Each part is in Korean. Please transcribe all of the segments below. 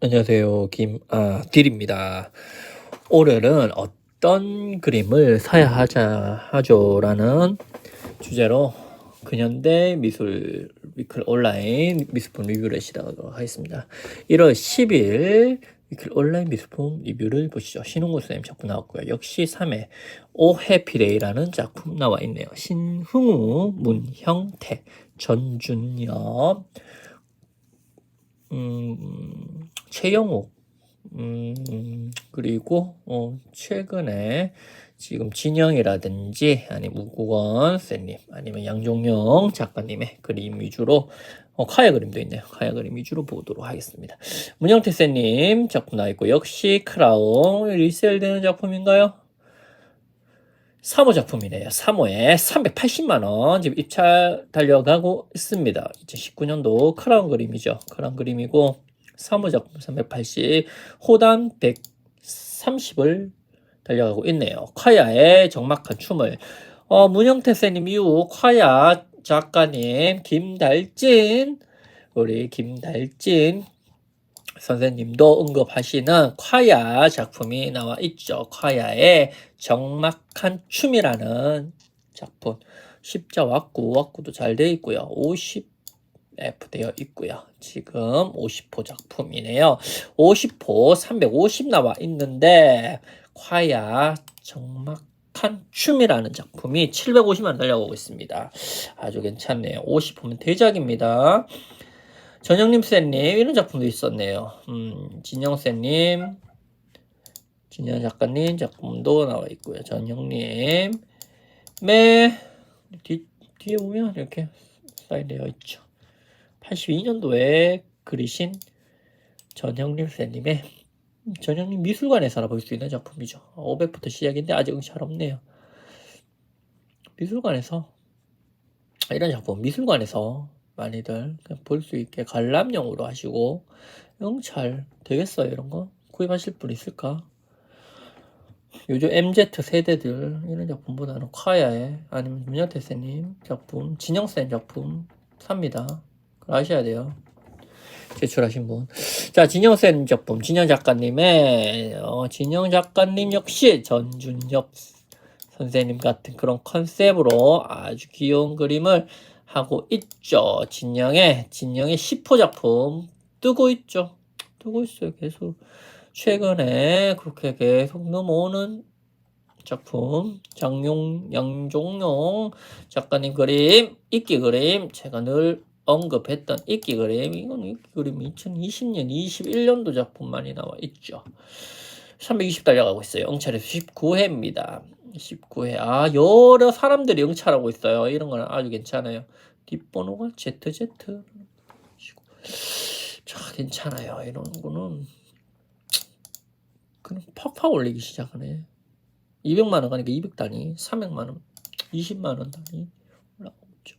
안녕하세요. 김아딜입니다. 오늘은 어떤 그림을 사야 하자 하죠라는 주제로 근현대 미술 위클 온라인 미술품 리뷰를 시작하도록 하겠습니다. 1월 10일 위클 온라인 미술품 리뷰를 보시죠. 신홍구 선생님 작품 나왔고요. 역시 3회 오해피데이라는 작품 나와 있네요. 신흥우, 문형태, 전준엽, 음, 최영욱, 음, 그리고, 어, 최근에 지금 진영이라든지, 아니면 우국원 쌤님, 아니면 양종영 작가님의 그림 위주로, 어, 카야 그림도 있네요. 카야 그림 위주로 보도록 하겠습니다. 문영태 쌤님 작품 나와 있고, 역시 크라운, 리셀되는 작품인가요? 3호 작품이네요. 3호에 380만원 지금 입찰 달려가고 있습니다. 2019년도 크라운 그림이죠. 크라운 그림이고 3호 작품 380, 호단 130을 달려가고 있네요. 콰야의 정막한 춤을 어, 문영태 쌤님 이후 콰야 작가님 김달진 우리 김달진 선생님도 언급하시는 콰야 작품이 나와 있죠. 콰야의 정막한 춤이라는 작품. 십자 왁구, 왁구도 잘 되어 있고요. 50 F 되어 있고요. 지금 50호 작품이네요. 50호 350 나와 있는데 콰야 정막 한 춤이라는 작품이 750만 달려오고 있습니다. 아주 괜찮네요. 50호면 대작입니다. 전영님 쌤님 이런 작품도 있었네요. 음, 진영 쌤님, 진영 작가님 작품도 나와 있고요. 전영님, 네, 뒤, 뒤에 보면 이렇게 사인되어 있죠. 82년도에 그리신 전영림 쌤님의 전영림 미술관에서 알아볼 수 있는 작품이죠. 500부터 시작인데 아직 응찰 없네요. 미술관에서 이런 작품 미술관에서 많이들 볼 수 있게 관람용으로 하시고 영찰 되겠어요 이런 거 구입하실 분 있을까? 요즘 MZ 세대들 이런 작품보다는 콰야에 아니면 문현태 쌤님 작품 진영 쌤 작품 삽니다. 아셔야 돼요. 제출하신 분. 자, 진영쌤 작품, 진영 작가님의, 어, 진영 작가님 역시 전준엽 선생님 같은 그런 컨셉으로 아주 귀여운 그림을 하고 있죠. 진영의, 진영의 10호 작품 뜨고 있죠. 뜨고 있어요. 계속. 최근에 그렇게 계속 넘어오는 작품. 장용, 양종용 작가님 그림, 이끼 그림. 제가 늘 언급했던 이끼 그림. 이건 이끼 그림 2020년, 21년도 작품 많이 나와 있죠. 320 달려가고 있어요. 영찰에서 19회입니다. 19회. 아, 여러 사람들이 영찰하고 있어요. 이런 거는 아주 괜찮아요. 뒷번호가 ZZ. 자, 괜찮아요. 이런 거는. 그냥 팍팍 올리기 시작하네. 200만원 가니까 200단위, 300만원, 20만원 단위 올라가고 있죠.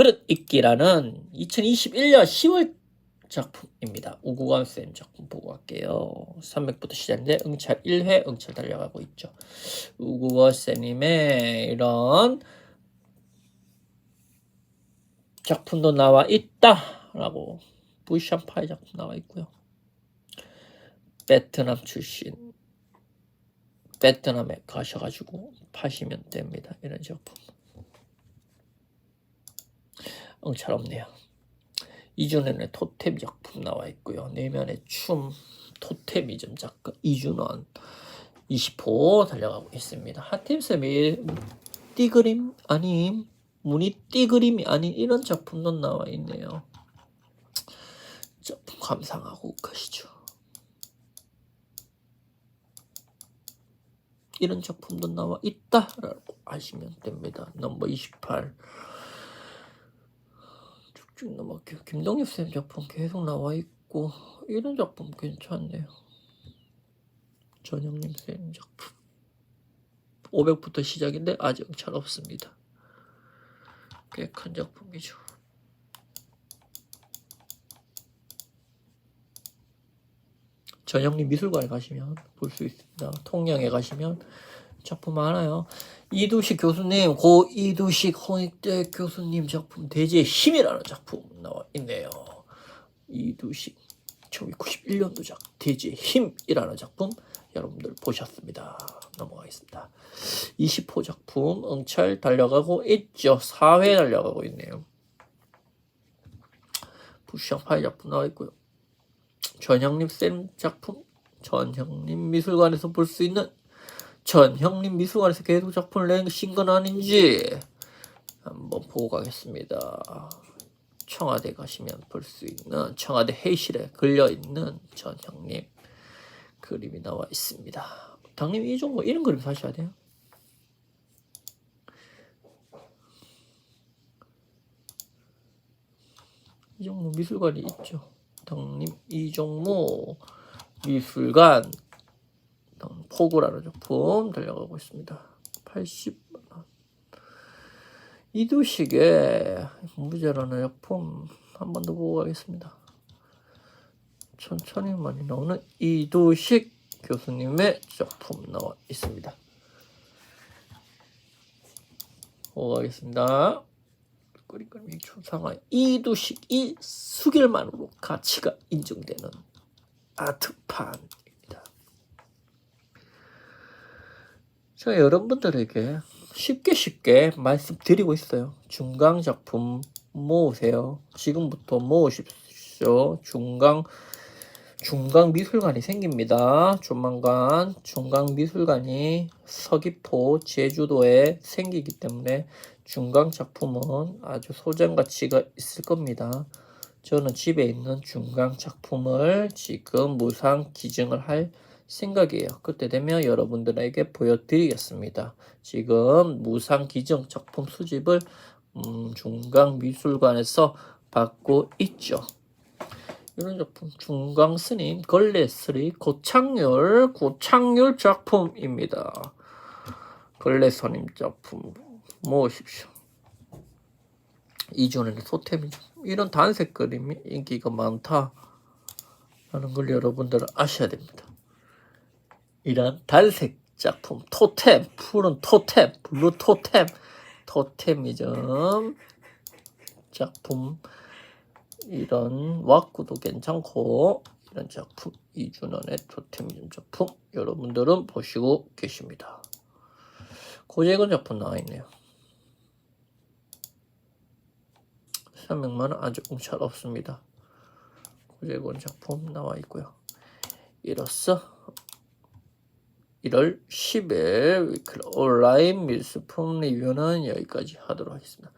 그릇 읽기라는 2021년 10월 작품입니다. 우구관 쌤 작품 보고 갈게요. 300부터 시작인데 응찰 1회 응찰 달려가고 있죠. 우구관 쌤님의 이런 작품도 나와 있다라고 부샴파이 작품 나와 있고요. 베트남 출신 베트남에 가셔가지고 파시면 됩니다. 이런 작품. 응찰 없네요. 이준현의 토템 작품 나와 있고요. 내면의 춤 토템이즘 작가 이준원 20호 달려가고 있습니다. 하팀쌤이 띠그림 아닌 무늬 띠그림이 아닌 이런 작품도 나와 있네요. 작품 감상하고 가시죠. 이런 작품도 나와 있다라고 하시면 됩니다. 넘버 28 쭉쭉 넘어갈게요. 김동엽 쌤 작품 계속 나와 있고 이런 작품 괜찮네요. 전영님 쌤 작품 500부터 시작인데 아직 잘 없습니다. 꽤 큰 작품이죠. 전영림 미술관에 가시면 볼 수 있습니다. 통영에 가시면 작품 많아요. 이두식 교수님, 고 이두식 홍익대 교수님 작품 대지의 힘이라는 작품 나와 있네요. 이두식 1991년도작 돼지의 힘이라는 작품 여러분들 보셨습니다. 넘어가겠습니다. 20호 작품 응찰 달려가고 있죠. 4회 달려가고 있네요. 부시장파이 작품 나와 있고요. 전형님 쌤 작품 전형님 미술관에서 볼 수 있는 전 형님 미술관에서 계속 작품을 내신 건 아닌지 한번 보고 가겠습니다. 청와대 가시면 볼 수 있는 청와대 회의실에 걸려 있는 전 형님 그림이 나와 있습니다. 당님 이 정도 이런 그림 사셔야 돼요. 이종무 미술관이 있죠. 당님 이종무 미술관 당- 포구라는 작품 달려가고 있습니다. 80만 원. 이두식의 무죄라는 작품 한 번 더 보고 가겠습니다. 천천히 많이 나오는 이두식 교수님의 작품 나와 있습니다. 보고 가겠습니다. 꾸리꾸리 초상화 이두식 이 수결만으로 가치가 인정되는 아트판입니다. 제가 여러분들에게 쉽게 쉽게 말씀드리고 있어요. 중강 작품 모으세요. 지금부터 모으십시오. 중강 중강 미술관이 생깁니다. 조만간 중강 미술관이 서귀포 제주도에 생기기 때문에 중강 작품은 아주 소장 가치가 있을 겁니다. 저는 집에 있는 중강 작품을 지금 무상 기증을 할 생각이에요. 그때 되면 여러분들에게 보여드리겠습니다. 지금 무상 기증 작품 수집을 음, 중강 미술관에서 받고 있죠. 이런 작품 중강 스님 걸레스리 고창률 고창률 작품입니다. 걸레 스님 작품 모으십시오. 이준의 소템이죠. 이런 단색 그림이 인기가 많다라는 걸 여러분들은 아셔야 됩니다. 이런 단색 작품 토템 푸른 토템 블루 토템 토템이즘 작품 이런 왁구도 괜찮고 이런 작품 이준원의 토템이즘 작품 여러분들은 보시고 계십니다. 고재근 작품 나와 있네요. 설명만은 아주 웅찰 없습니다. 고재근 작품 나와 있고요. 이로써 1월 10일 위클 온라인 밀수품 리뷰는 여기까지 하도록 하겠습니다.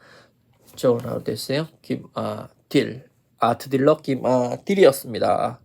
좋은 하루 되세요. 김아딜 아트딜러 김아딜이었습니다.